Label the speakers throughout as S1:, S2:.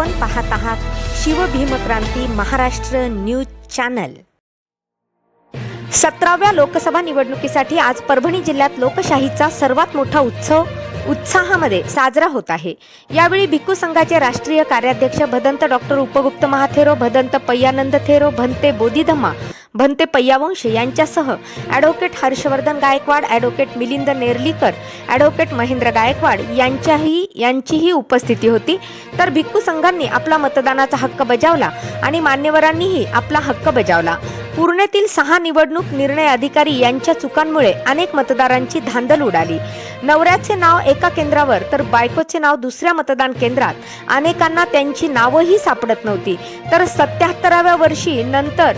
S1: आपण पाहत आहात शिवभीमक्रांती महाराष्ट्र न्यूज चॅनल. सतराव्या लोकसभा निवडणुकीसाठी आज परभणी जिल्ह्यात लोकशाहीचा सर्वात मोठा उत्सव उत्साहामध्ये साजरा होत आहे. यावेळी भिक्खू संघाचे राष्ट्रीय कार्याध्यक्ष भदंत डॉक्टर उपगुप्त महाथेरो भदंत पय्यानंद थेरो भंते बोधिधम्मा भंते पय्यावंश यांच्यासह advocate Harshvardhan Gaikwad advocate Milind Nerlikar advocate Mahendra Gaikwad यांच्याही यांचीही उपस्थिती होती. तर भिक्खू संघांनी आपला मतदानाचा हक्क बजावला आणि मान्यवरांनीही आपला हक्क बजावला. पूर्णेतील सहा निवडणूक निर्णय अधिकारी यांच्या चुकांमुळे अनेक मतदारांची धांदल उडाली. नवऱ्याचे नाव एका केंद्रावर तर बायकोचे नाव दुसऱ्या मतदान केंद्रात. अनेकांना त्यांची नावंही सापडत नव्हती. तर सत्याहत्तराव्या वर्षी नंतर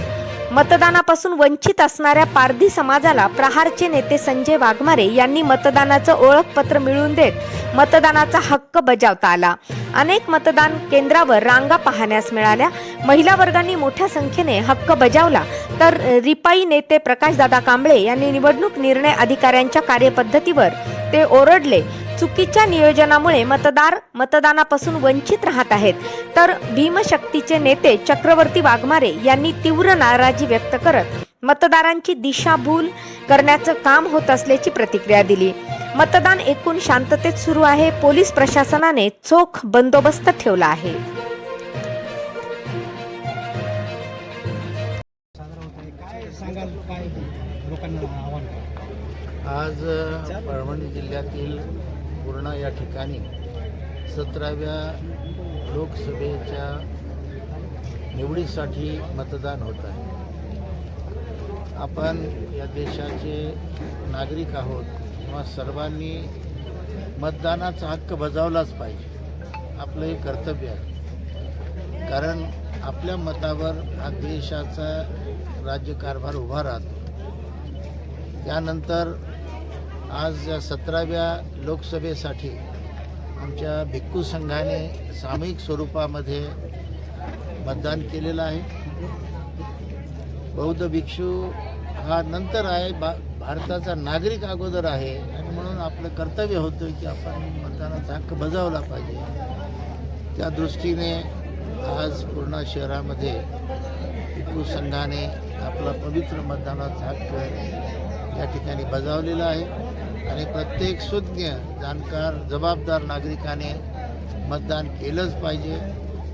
S1: मतदानापासून वंचित असणाऱ्या पारधी समाजाला प्रहारचे नेते संजय वाघमारे यांनी मतदानाचं ओळखपत्र मिळवून देत मतदानाचा हक्क बजावता आला. अनेक मतदान केंद्रावर रांगा पाहण्यास मिळाल्या. महिला वर्गांनी मोठ्या संख्येने हक्क बजावला. तर रिपाई नेते प्रकाशदादा कांबळे यांनी निवडणूक निर्णय अधिकाऱ्यांच्या कार्यपद्धतीवर ते ओरडले. चुकीच्या नियोजनामुळे मतदार मतदानापासून वंचित राहत आहेत. तर भीमशक्तीचे नेते चक्रवर्ती वाघमारे यांनी तीव्र नाराजी व्यक्त करत मतदारांची दिशाभूल करण्याचं काम होत असल्याची प्रतिक्रिया दिली. मतदान एकूण शांततेत सुरू आहे. पोलीस प्रशासनाने चोख बंदोबस्त ठेवला आहे?
S2: आज परभणी जिल्ह्यातील पूर्ण या ठिकाणी सतराव्या लोकसभेच्या निवडीसाठी मतदान होत आहे. आपण या देशाचे नागरिक आहोत किंवा सर्वांनी मतदानाचा हक्क बजावलाच पाहिजे. आपलं हे कर्तव्य आहे. कारण आपल्या मतावर हा देशाचा राज्यकारभार उभा राहतो. त्यानंतर आज या सतराव्या लोकसभेसाठी आमच्या भिक्खू संघाने सामूहिक स्वरूपामध्ये मतदान केलेलं आहे. बौद्ध भिक्षू हा नंतर आहे बा भारताचा नागरिक अगोदर आहे आणि म्हणून आपलं कर्तव्य होतं की आपण मतदानाचा हक्क बजावला पाहिजे. त्या दृष्टीने आज पूर्ण शहरामध्ये भिक्खू संघाने आपला पवित्र मतदानाचा हक्क या ठिकाणी बजावलेला आहे. आणि प्रत्येक सुज्ञ जाणकार जबाबदार नागरिकाने मतदान केलंच पाहिजे.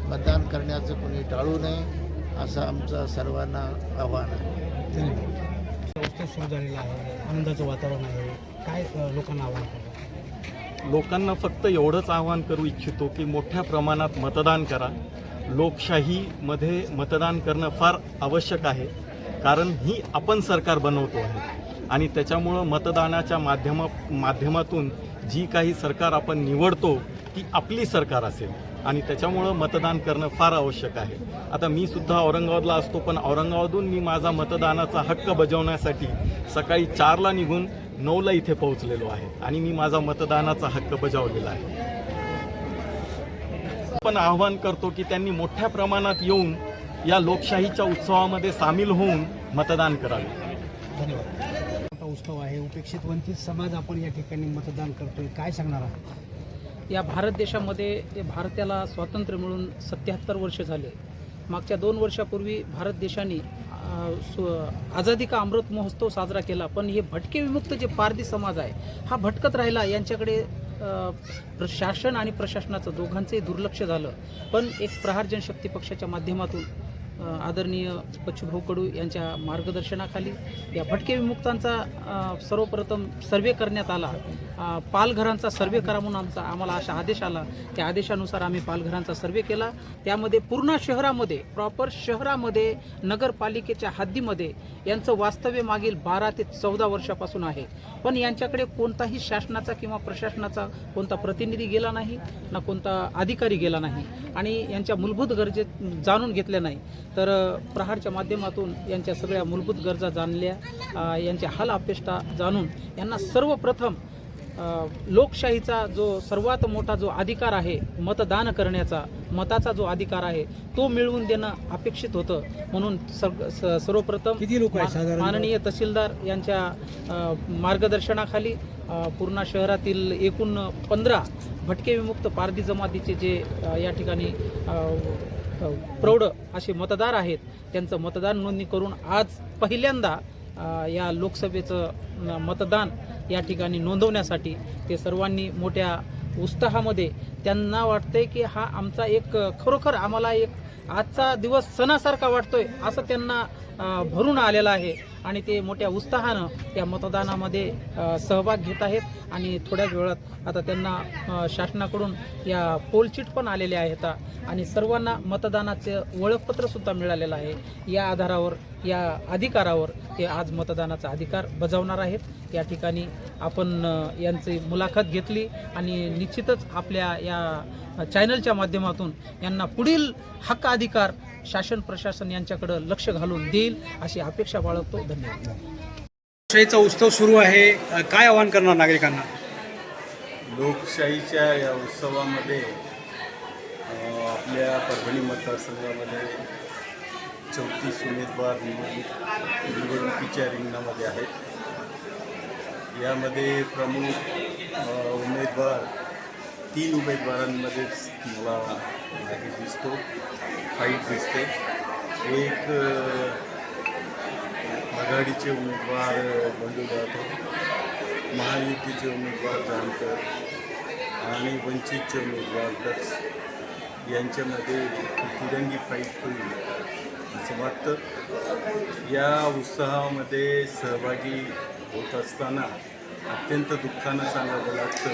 S2: मतदान करण्याचं कोणी टाळू नये असं आमचं सर्वांना आव्हान आहे.
S3: धन्यवाद उत्सव सुरू झालेला आहे. आनंदाचं वातावरण आहे. काय लोकांना आव्हान
S4: लोकांना फक्त एवढंच आवाहन करू इच्छितो की मोठ्या प्रमाणात मतदान करा. लोकशाहीमध्ये मतदान करणं फार आवश्यक आहे. कारण ही आपण सरकार बनवतो आहे. आणि त्याच्यामुळं मतदानाच्या माध्यमा माध्यमातून जी काही सरकार आपण निवडतो ती आपली सरकार असेल. आणि त्याच्यामुळं मतदान करणं फार आवश्यक आहे. आता मी सुद्धा औरंगाबादला असतो पण औरंगाबादहून मी माझा मतदानाचा हक्क बजावण्यासाठी सकाळी चारला निघून नऊला इथे पोहोचलेलो आहे. आणि मी माझा मतदानाचा हक्क बजावलेला आहे. पण आव्हान करतो की त्यांनी मोठ्या प्रमाणात येऊन या लोकशाहीच्या उत्सवामध्ये सामील होऊन मतदान करावे.
S3: धन्यवाद. उत्सव आहे. उपेक्षित वंचित समाज आपण या ठिकाणी मतदान करतोय. काय सांगणार आहात?
S5: या भारत देशामध्ये ते भारताला स्वातंत्र्य मिळून सत्याहत्तर वर्ष झाले. मागच्या दोन वर्षापूर्वी भारत देशाने आझादी का अमृत महोत्सव साजरा केला पण हे भटके विमुक्त जे पारधी समाज आहे हा भटकत राहिला. यांच्याकडे प्र- शासन आणि प्रशासनाचं दोघांचंही दुर्लक्ष झालं. पण एक प्रहार जनशक्ती पक्षाच्या माध्यमातून आदरणीय बच्चूभाऊ कडू यांच्या मार्गदर्शनाखाली या भटके विमुक्तांचा सर्वप्रथम सर्वे करण्यात आला. पालघरांचा सर्वे करा म्हणून आमचा आम्हाला असा आदेश आला. त्या आदेशानुसार आम्ही पालघरांचा सर्वे केला. त्यामध्ये पूर्ण शहरामध्ये प्रॉपर शहरामध्ये नगरपालिकेच्या हद्दीमध्ये यांचं वास्तव्य मागील बारा ते चौदा वर्षापासून आहे. पण यांच्याकडे कोणताही शासनाचा किंवा प्रशासनाचा कोणता प्रतिनिधी गेला नाही ना कोणता अधिकारी गेला नाही. आणि यांच्या मूलभूत गरजे जाणून घेतल्या नाही. तर प्रहारच्या माध्यमातून यांच्या सगळ्या मूलभूत गरजा जाणल्या. यांच्या हाल अपेष्टा जाणून यांना सर्वप्रथम लोकशाहीचा जो सर्वात मोठा जो अधिकार आहे मतदान करण्याचा मताचा जो अधिकार आहे तो मिळवून देणं अपेक्षित होतं. म्हणून सर्वप्रथम
S3: किती लोक
S5: माननीय तहसीलदार यांच्या मार्गदर्शनाखाली पूर्णा शहरातील एकूण पंधरा भटके विमुक्त पारधी जमातीचे जे या ठिकाणी प्रौढ असे मतदार आहेत त्यांचं मतदान नोंदणी करून आज पहिल्यांदा या लोकसभेचं मतदान या ठिकाणी नोंदवण्यासाठी ते सर्वांनी मोठ्या उत्साहामध्ये त्यांना वाटतंय की हा आमचा एक खरोखर आम्हाला एक आजचा दिवस सणासारखा वाटतोय असं त्यांना भरून आलेलं आहे. आणि ते मोठ्या उत्साहानं त्या मतदानामध्ये सहभाग घेत आहेत. आणि थोड्याच वेळात आता त्यांना शासनाकडून या पोलचीट पण आलेले आहेत. आणि सर्वांना मतदानाचे ओळखपत्रसुद्धा मिळालेलं आहे. या आधारावर या अधिकारावर ते आज मतदानाचा अधिकार बजावणार आहेत. या ठिकाणी आपण यांची मुलाखत घेतली आणि निश्चितच आपल्या या चॅनलच्या माध्यमातून यांना पुढील हक्क अधिकार शासन प्रशासन यांच्याकडं लक्ष घालून देईल अशी अपेक्षा बाळगतो. धन्यवाद.
S3: लोकशाहीचा उत्सव सुरू आहे. काय आवाहन करणार नागरिकांना?
S6: लोकशाहीच्या या उत्सवामध्ये आपल्या परभणी मतदारसंघामध्ये चौतीस उमेदवार निवडणूक निवडणुकीच्या रिंगणामध्ये आहेत. यामध्ये प्रमुख उमेदवार तीन उमेदवारांमध्येच मला दिसतो फाईट दिसते. एक आघाडीचे उमेदवार बंडू जाधव महायुतीचे उमेदवार जानकर आणि वंचितचे उमेदवार दक्ष यांच्यामध्ये तिरंगी फाईट होईल. असं वाटतं. या उत्साहामध्ये सहभागी होत असताना अत्यंत दुःखानं सांगावं लागतं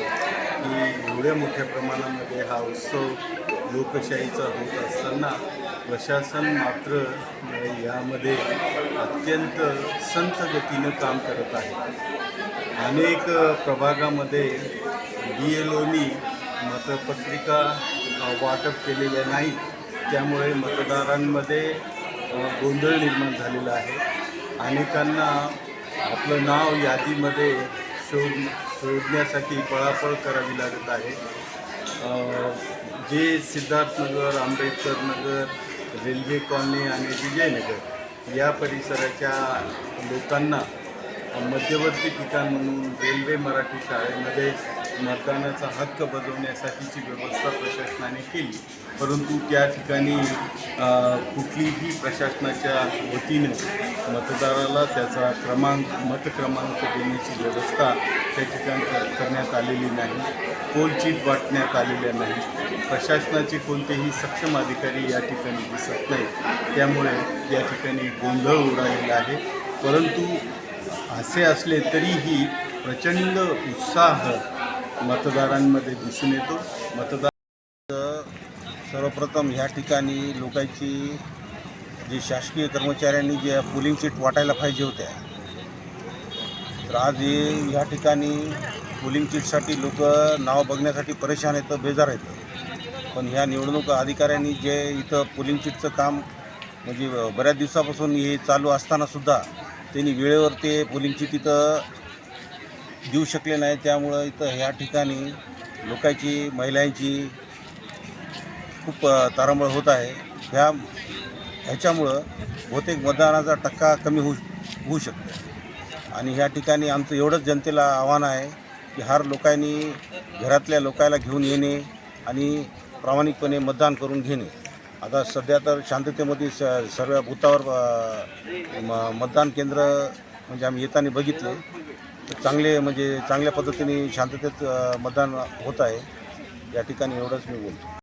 S6: की एवढ्या मोठ्या प्रमाणामध्ये हा उत्सव लोकशाहीचा होत असताना प्रशासन मात्र यामध्ये अत्यंत संत गतीनं काम करत आहे. अनेक प्रभागामध्ये बी एल ओनी मतपत्रिका वाटप केलेल्या नाहीत. त्यामुळे मतदारांमध्ये गोंधळ निर्माण झालेला आहे. अनेकांना आपलं नाव यादीमध्ये शोध शोधण्यासाठी पळापळ करावी लागत आहे. जे सिद्धार्थनगर आंबेडकर नगर रेल्वे कॉलनी आणि विजयनगर या परिसराच्या लोकांना मध्यवर्ती ठिकाण म्हणून रेल्वे मराठी शाळेमध्ये मतदानाचा हक्क बजवण्यासाठीची व्यवस्था प्रशासनाने केली. परंतु त्या ठिकाणी कुठलीही प्रशासनाच्या वतीनं मतदाराला त्याचा क्रमांक मतक्रमांक देण्याची व्यवस्था त्या ठिकाणी करण्यात आलेली नाही. कोलचीट वाटण्यात आलेल्या नाही. प्रशासनाचे कोणतेही सक्षम अधिकारी या ठिकाणी दिसत नाही त्यामुळे या ठिकाणी गोंधळ उडालेला आहे. परंतु असे असले तरीही प्रचंड उत्साह मतदारांमध्ये दिसून येतो. मतदार सर्वप्रथम ह्या ठिकाणी लोकांची जी शासकीय कर्मचाऱ्यांनी ज्या पोलिंग सीट वाटायला पाहिजे होत्या तर आज हे ह्या ठिकाणी पोलिंग सीटसाठी लोक नाव बघण्यासाठी परेशान येतं बेजार येतं पण ह्या निवडणूक अधिकाऱ्यांनी जे इथं पोलिंग सीटचं काम म्हणजे बऱ्याच दिवसापासून हे चालू असतानासुद्धा त्यांनी वेळेवर ते पोलिंग तिथं देऊ शकले नाही. त्यामुळं इथं ह्या ठिकाणी लोकांची महिलांची खूप तारांबळ होत आहे. ह्या ह्याच्यामुळं बहुतेक मतदानाचा टक्का कमी होऊ होऊ शकतो. आणि ह्या ठिकाणी आमचं एवढंच जनतेला आव्हान आहे की हर लोकांनी घरातल्या लोकायला घेऊन येणे आणि प्रामाणिकपणे मतदान करून घेणे. आता सध्या तर शांततेमध्ये स सर्व बुथावर म मतदान केंद्र म्हणजे आम्ही येताना बघितले. तर चांगले म्हणजे चांगल्या पद्धतीने शांततेत मतदान होत आहे. या ठिकाणी एवढंच मी बोलतो.